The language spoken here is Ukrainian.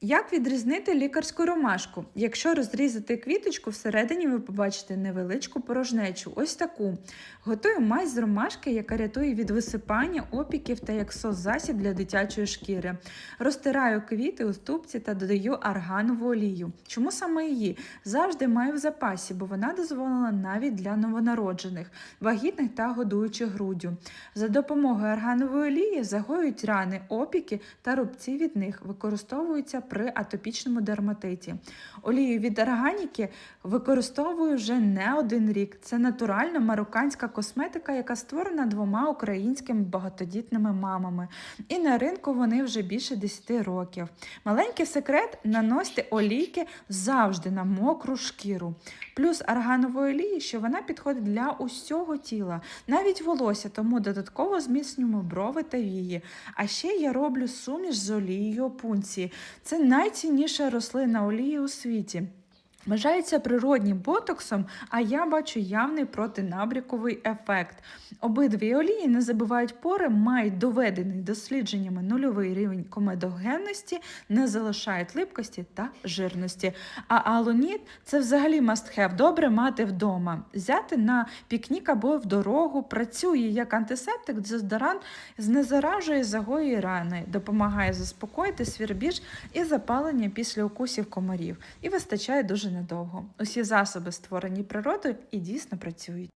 Як відрізнити лікарську ромашку? Якщо розрізати квіточку, всередині ви побачите невеличку порожнечу, ось таку. Готую мазь з ромашки, яка рятує від висипання, опіків та як сос-засіб для дитячої шкіри. Розтираю квіти у ступці та додаю арганову олію. Чому саме її? Завжди маю в запасі, бо вона дозволена навіть для новонароджених, вагітних та годуючих груддю. За допомогою арганової олії загоюють рани, опіки та рубці від них, використовуються при атопічному дерматиті. Олію від органіки використовую вже не один рік. Це натуральна марокканська косметика, яка створена двома українськими багатодітними мамами. І на ринку вони вже більше 10 років. Маленький секрет наносьте олійки завжди на мокру шкіру. Плюс арганової олії, що вона підходить для усього тіла, навіть волосся, тому додатково зміцнюємо брови та вії. А ще я роблю суміш з олією опунції. Це найцінніша рослина олії у світі. Вважається природнім ботоксом, а я бачу явний протинабряковий ефект. Обидві олії не забивають пори, мають доведений дослідженнями нульовий рівень комедогенності, не залишають липкості та жирності. А алоніт це взагалі have, добре мати вдома. Взяти на пікнік або в дорогу, працює як антисептик, дезодорант, знезаражує загої рани, допомагає заспокоїти свірбіж і запалення після укусів комарів. І вистачає дуже недовго. Усі засоби створені природою і дійсно працюють.